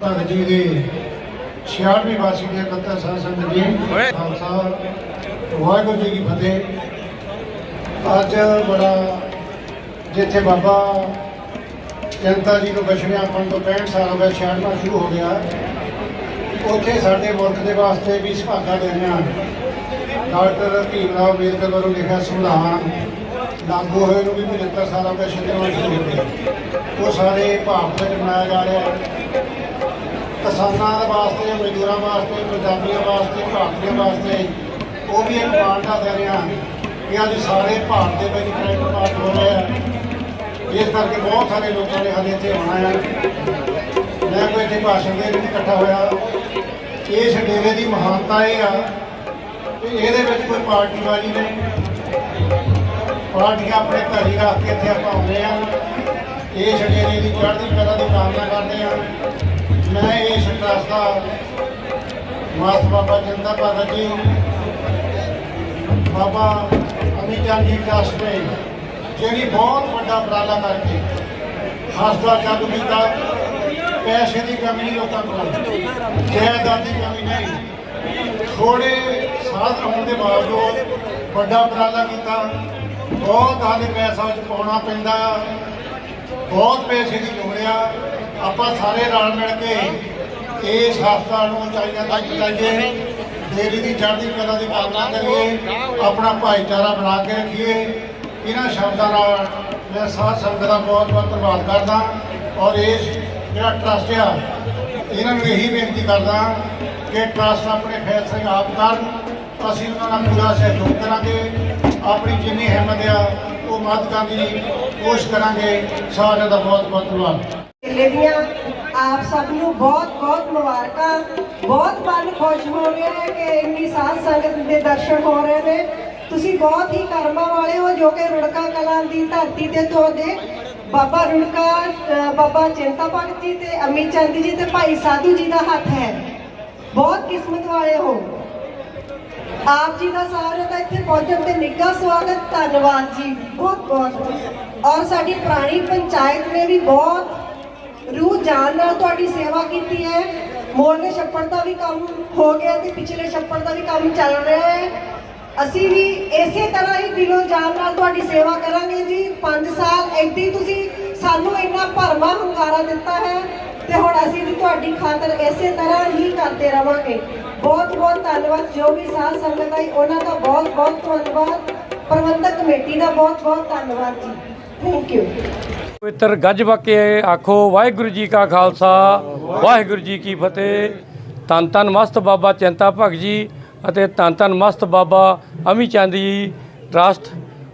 ਭਗਤ ਜੀ ਦੇ 66ਵੀਂ ਵਾਰਸ਼ਿਕ ਦੇ ਇਕੱਤਰ ਸਾਧ ਸੰਗਤ ਜੀ ਖਾਲਸਾ ਵਾਹਿਗੁਰੂ ਜੀ ਕੀ ਫਤਿਹ। ਅੱਜ ਬੜਾ ਜਿੱਥੇ ਬਾਬਾ ਜਨਤਾ ਜੀ ਨੂੰ ਬਖਸ਼ਿਆ ਆਪਾਂ ਤੋਂ 65 ਸਾਲ ਹੋ ਗਏ 66ਵਾਂ ਸ਼ੁਰੂ ਹੋ ਗਿਆ। ਉੱਥੇ ਸਾਡੇ ਮੁਲਕ ਦੇ ਵਾਸਤੇ ਵੀ ਸੁਭਾਗਾ ਦੇਣਾ ਡਾਕਟਰ ਭੀਮਰਾਓ ਅੰਬੇਦਕਰ ਵੱਲੋਂ ਲਿਖਿਆ ਸੰਵਿਧਾਨ ਲਾਗੂ ਹੋਏ ਨੂੰ ਵੀ 75 ਸਾਲ 66ਵਾਂ ਸ਼ੁਰੂ ਹੋ ਗਿਆ। ਉਹ ਸਾਰੇ ਭਾਰਤ ਵਿੱਚ ਮਨਾਇਆ ਜਾ ਰਿਹਾ ਹੈ। ਕਿਸਾਨਾਂ ਦੇ ਵਾਸਤੇ, ਮਜ਼ਦੂਰਾਂ ਵਾਸਤੇ, ਪੰਜਾਬੀਆਂ ਵਾਸਤੇ, ਭਾਰਤੀਆਂ ਵਾਸਤੇ ਉਹ ਵੀ ਇੱਕ ਮਾਣ ਦੇ ਦਿਨ ਆ ਕਿ ਅੱਜ ਸਾਰੇ ਭਾਰਤ ਦੇ ਵਿੱਚ ਟਰੈਕਟਰ ਪਾਸ ਹੋ ਰਹੇ ਆ। ਇਸ ਕਰਕੇ ਬਹੁਤ ਸਾਰੇ ਲੋਕਾਂ ਨੇ ਸਾਡੇ ਇੱਥੇ ਆਉਣਾ ਆ ਮੈਂ ਕੋਈ ਇੱਥੇ ਭਾਸ਼ਣ ਦੇ ਵਿੱਚ ਇਕੱਠਾ ਹੋਇਆ। ਇਸ ਡੇਰੇ ਦੀ ਮਹਾਨਤਾ ਇਹ ਆ ਕਿ ਇਹਦੇ ਵਿੱਚ ਕੋਈ ਪਾਰਟੀਬਾਜ਼ੀ ਨਹੀਂ। ਪਾਰਟੀਆਂ ਆਪਣੇ ਘਰ ਹੀ ਰੱਖ ਕੇ ਇੱਥੇ ਆਪਾਂ ਆਉਂਦੇ ਆ ਇਸ ਡੇਰੇ ਦੀ ਚੜ੍ਹਦੀ ਕਲਾ ਦੀ ਕਾਮਨਾ ਕਰਦੇ ਆ ਮੈਂ ਇਸ ਟਰਸਟ ਦਾ ਮਾਸ ਬਾਬਾ ਜਿੰਦਾ ਭਗਤ ਜੀ, ਬਾਬਾ ਅਮਿਤ ਚੰਦ ਜੀ ਟਰਸਟ ਨੇ ਜਿਹੜੀ ਬਹੁਤ ਵੱਡਾ ਉਪਰਾਲਾ ਕਰਕੇ ਹਸਪਤਾਲ ਚਾਲੂ ਕੀਤਾ। ਪੈਸੇ ਦੀ ਕਮੀ ਨਹੀਂ ਲੋਕਾਂ ਕੋਲ ਜਾਇਦਾਦ ਦੀ ਕਮੀ ਨਹੀਂ। ਥੋੜੇ ਸਾਧ ਹੋਣ ਦੇ ਬਾਵਜੂਦ ਵੱਡਾ ਉਪਰਾਲਾ ਕੀਤਾ। ਬਹੁਤ ਹਾਲੇ ਪੈਸਾ ਵਿੱਚ ਪਾਉਣਾ ਪੈਂਦਾ। ਬਹੁਤ ਪੈਸੇ ਦੀ ਲੋੜ ਆ। ਆਪਾਂ ਸਾਰੇ ਰਲ ਮਿਲ ਕੇ ਇਸ ਹਸਪਤਾਲ ਨੂੰ ਉਚਾਈਆਂ ਤੱਕ ਪਹੁੰਚਾਈਏ, ਦੇਵੀ ਦੀ ਚੜ੍ਹਦੀ ਕਲਾ ਦੀ ਪਾਲਣਾ ਕਰੀਏ, ਆਪਣਾ ਭਾਈਚਾਰਾ ਬਣਾ ਕੇ ਰੱਖੀਏ। ਇਹਨਾਂ ਸ਼ਬਦਾਂ ਨਾਲ ਮੈਂ ਸਾਧ ਸੰਗਤ ਦਾ ਬਹੁਤ ਬਹੁਤ ਧੰਨਵਾਦ ਕਰਦਾ ਔਰ ਇਸ ਜਿਹੜਾ ਟਰਸਟ ਆ, ਇਹਨਾਂ ਨੂੰ ਇਹੀ ਬੇਨਤੀ ਕਰਦਾ ਕਿ ਟਰਸਟ ਆਪਣੇ ਫੈਸਲੇ ਆਪ ਕਰਨ, ਅਸੀਂ ਉਹਨਾਂ ਨਾਲ ਪੂਰਾ ਸਹਿਯੋਗ ਕਰਾਂਗੇ। ਆਪਣੀ ਜਿੰਨੀ ਹਿੰਮਤ ਆ, ਉਹ ਮਦਦ ਕਰਨ ਦੀ ਕੋਸ਼ਿਸ਼ ਕਰਾਂਗੇ। ਸਾਰਿਆਂ ਦਾ ਬਹੁਤ ਬਹੁਤ ਧੰਨਵਾਦ। ਮੇਲੇ ਦੀਆਂ ਆਪ ਸਭ ਨੂੰ ਬਹੁਤ ਬਹੁਤ ਮੁਬਾਰਕਾਂ। ਬਹੁਤ ਮਨ ਖੁਸ਼ ਹੋ ਰਿਹਾ ਹੈ ਕਿ ਇੰਨੀ ਸਾਧ ਸੰਗਤ ਦੇ ਦਰਸ਼ਨ ਹੋ ਰਹੇ ਨੇ। ਤੁਸੀਂ ਬਹੁਤ ਹੀ ਕਰਮਾਂ ਵਾਲੇ ਹੋ ਜੋ ਕਿ ਰੁੜਕਾ ਕਲਾਂ ਦੀ ਧਰਤੀ ਤੇ ਤੁਹਾਡੇ ਬਾਬਾ ਰੁੜਕਾ ਬਾਬਾ ਚਿੰਤਾ ਭਗਤ ਜੀ ਤੇ ਅਮਿਤ ਚੰਦ ਜੀ ਤੇ ਭਾਈ ਸਾਧੂ ਜੀ ਦਾ ਹੱਥ ਹੈ। ਬਹੁਤ ਕਿਸਮਤ ਵਾਲੇ ਹੋ। ਆਪ ਜੀ ਦਾ ਸਾਰਿਆਂ ਦਾ ਇੱਥੇ ਪਹੁੰਚਣ ਤੇ ਨਿੱਘਾ ਸਵਾਗਤ। ਧੰਨਵਾਦ ਜੀ। ਬਹੁਤ ਬਹੁਤ। ਔਰ ਸਾਡੀ ਪੁਰਾਣੀ ਪੰਚਾਇਤ ਨੇ ਵੀ ਬਹੁਤ ਰੂਹ ਜਾਨ ਨਾਲ ਤੁਹਾਡੀ ਸੇਵਾ ਕੀਤੀ ਹੈ। ਮੋਰਨੇ ਛੱਪੜ ਦਾ ਵੀ ਕੰਮ ਹੋ ਗਿਆ ਤੇ ਪਿਛਲੇ ਛੱਪੜ ਦਾ ਵੀ ਕੰਮ ਚੱਲ ਰਿਹਾ ਹੈ। ਅਸੀਂ ਵੀ ਇਸੇ ਤਰ੍ਹਾਂ ਹੀ ਦਿਲੋਂ ਜਾਨ ਨਾਲ ਤੁਹਾਡੀ ਸੇਵਾ ਕਰਾਂਗੇ ਜੀ। 5 ਸਾਲ ਏਦਾਂ ਹੀ ਤੁਸੀਂ ਸਾਨੂੰ ਇੰਨਾ ਭਰਮਾ ਹੰਗਾਰਾ ਦਿੱਤਾ ਹੈ ਤੇ ਹੁਣ ਅਸੀਂ ਵੀ ਤੁਹਾਡੀ ਖਾਤਰ ਇਸੇ ਤਰ੍ਹਾਂ ਹੀ ਕਰਦੇ ਰਵਾਂਗੇ। ਬਹੁਤ ਬਹੁਤ ਧੰਨਵਾਦ। ਜੋ ਵੀ ਸਾਧ ਸੰਗਤ ਆਈ, ਉਹਨਾਂ ਦਾ ਬਹੁਤ ਬਹੁਤ ਧੰਨਵਾਦ। ਪ੍ਰਬੰਧਕ ਕਮੇਟੀ ਦਾ ਬਹੁਤ ਬਹੁਤ ਧੰਨਵਾਦ ਜੀ। ਥੈਂਕ ਯੂ ਪਵਿੱਤਰ ਗੱਜ ਕੇ ਆਖੋ, ਵਾਹਿਗੁਰੂ ਜੀ ਕਾ ਖਾਲਸਾ, ਵਾਹਿਗੁਰੂ ਜੀ ਕੀ ਫਤਿਹ। ਧੰਨ ਧੰਨ ਮਸਤ ਬਾਬਾ ਚਿੰਤਾ ਭਗਤ ਜੀ ਅਤੇ ਧੰਨ ਧੰਨ ਮਸਤ ਬਾਬਾ ਅਮੀ ਚੰਦ ਜੀ ਟਰਸਟ,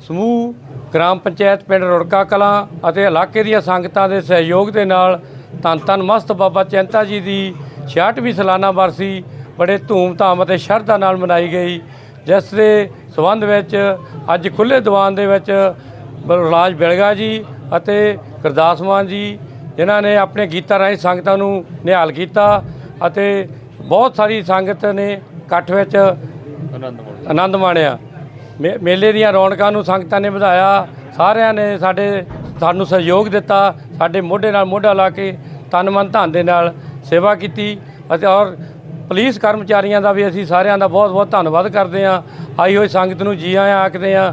ਸਮੂਹ, ਗ੍ਰਾਮ ਪੰਚਾਇਤ ਪਿੰਡ ਰੁੜਕਾ ਕਲਾਂ ਅਤੇ ਇਲਾਕੇ ਦੀਆਂ ਸੰਗਤਾਂ ਦੇ ਸਹਿਯੋਗ ਦੇ ਨਾਲ ਧੰਨ ਧੰਨ ਮਸਤ ਬਾਬਾ ਚਿੰਤਾ ਜੀ ਦੀ 66ਵੀਂ ਸਾਲਾਨਾ ਵਰਸੀ ਬੜੇ ਧੂਮ-ਧਾਮ ਅਤੇ ਸ਼ਰਧਾ ਨਾਲ ਮਨਾਈ ਗਈ, ਜਿਸ ਦੇ ਸਬੰਧ ਵਿੱਚ ਅੱਜ ਖੁੱਲੇ ਦੀਵਾਨ ਦੇ ਵਿੱਚ ਬਲਰਾਜ ਬਿਲਗਾ ਜੀ ਅਤੇ ਗੁਰਦਾਸ ਮਾਨ ਜੀ ਜਿਨ੍ਹਾਂ ਨੇ ਆਪਣੇ ਗੀਤਾਂ ਰਾਹੀਂ ਸੰਗਤਾਂ ਨੂੰ ਨਿਹਾਲ ਕੀਤਾ ਅਤੇ ਬਹੁਤ ਸਾਰੀ ਸੰਗਤ ਨੇ ਇਕੱਠ ਵਿੱਚ ਆਨੰਦ ਮਾਣਿਆ। ਮੇਲੇ ਦੀਆਂ ਰੌਣਕਾਂ ਨੂੰ ਸੰਗਤਾਂ ਨੇ ਵਧਾਇਆ। ਸਾਰਿਆਂ ਨੇ ਸਾਡੇ ਸਾਨੂੰ ਸਹਿਯੋਗ ਦਿੱਤਾ। ਸਾਡੇ ਮੋਢੇ ਨਾਲ ਮੋਢਾ ਲਾ ਕੇ ਤਨ ਮਨ ਧਨ ਦੇ ਨਾਲ ਸੇਵਾ ਕੀਤੀ ਅਤੇ ਔਰ ਪੁਲਿਸ ਕਰਮਚਾਰੀਆਂ ਦਾ ਵੀ ਅਸੀਂ ਸਾਰਿਆਂ ਦਾ ਬਹੁਤ ਬਹੁਤ ਧੰਨਵਾਦ ਕਰਦੇ ਹਾਂ। ਆਈ ਹੋਈ ਸੰਗਤ ਨੂੰ ਜੀ ਆਇਆਂ ਆਖਦੇ ਹਾਂ।